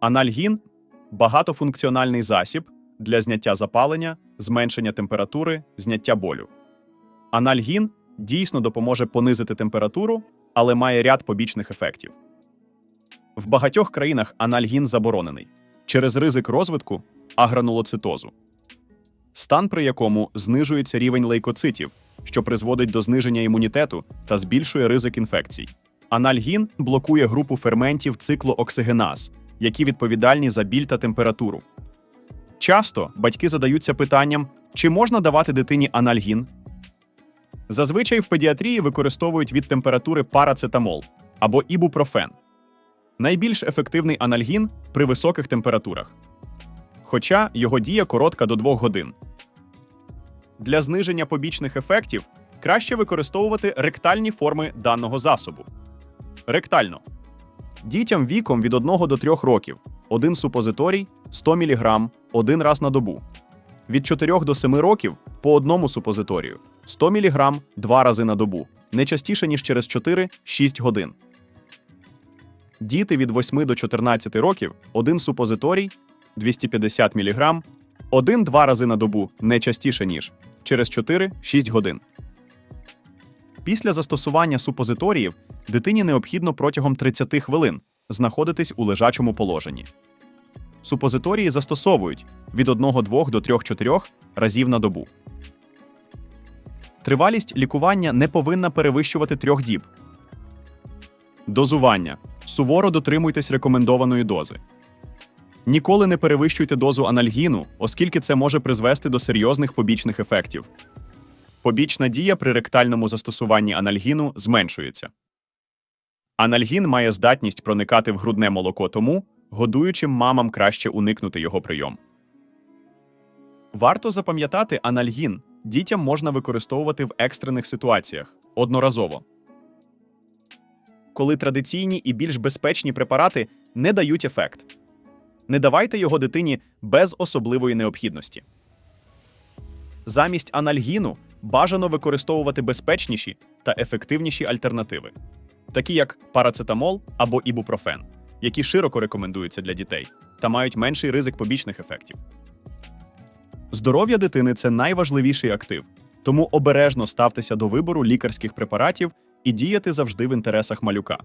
Анальгін багатофункціональний засіб для зняття запалення, зменшення температури, зняття болю. Анальгін дійсно допоможе понизити температуру, але має ряд побічних ефектів. В багатьох країнах анальгін заборонений через ризик розвитку агранулоцитозу, стан при якому знижується рівень лейкоцитів, що призводить до зниження імунітету та збільшує ризик інфекцій. Анальгін блокує групу ферментів циклу оксигеназ, які відповідальні за біль та температуру. Часто батьки задаються питанням, чи можна давати дитині анальгін. Зазвичай в педіатрії використовують від температури парацетамол або ібупрофен. Найбільш ефективний анальгін при високих температурах. Хоча його дія коротка до 2 годин. Для зниження побічних ефектів краще використовувати ректальні форми даного засобу. Ректально. Дітям віком від 1 до 3 років один супозиторій 100 мг один раз на добу. Від 4 до 7 років по одному супозиторію 100 мг два рази на добу, не частіше, ніж через 4-6 годин. Діти від 8 до 14 років один супозиторій 250 мг один-два рази на добу, не частіше, ніж через 4-6 годин. Після застосування супозиторіїв дитині необхідно протягом 30 хвилин знаходитись у лежачому положенні. Супозиторії застосовують від 1-2 до 3-4 разів на добу. Тривалість лікування не повинна перевищувати трьох діб. Дозування. Суворо дотримуйтесь рекомендованої дози. Ніколи не перевищуйте дозу анальгіну, оскільки це може призвести до серйозних побічних ефектів. Побічна дія при ректальному застосуванні анальгіну зменшується. Анальгін має здатність проникати в грудне молоко, тому годуючим мамам краще уникнути його прийом. Варто запам'ятати, анальгін дітям можна використовувати в екстрених ситуаціях одноразово. Коли традиційні і більш безпечні препарати не дають ефект. Не давайте його дитині без особливої необхідності. Замість анальгіну бажано використовувати безпечніші та ефективніші альтернативи, такі як парацетамол або ібупрофен, які широко рекомендуються для дітей та мають менший ризик побічних ефектів. Здоров'я дитини це найважливіший актив, тому обережно ставтеся до вибору лікарських препаратів і діяти завжди в інтересах малюка.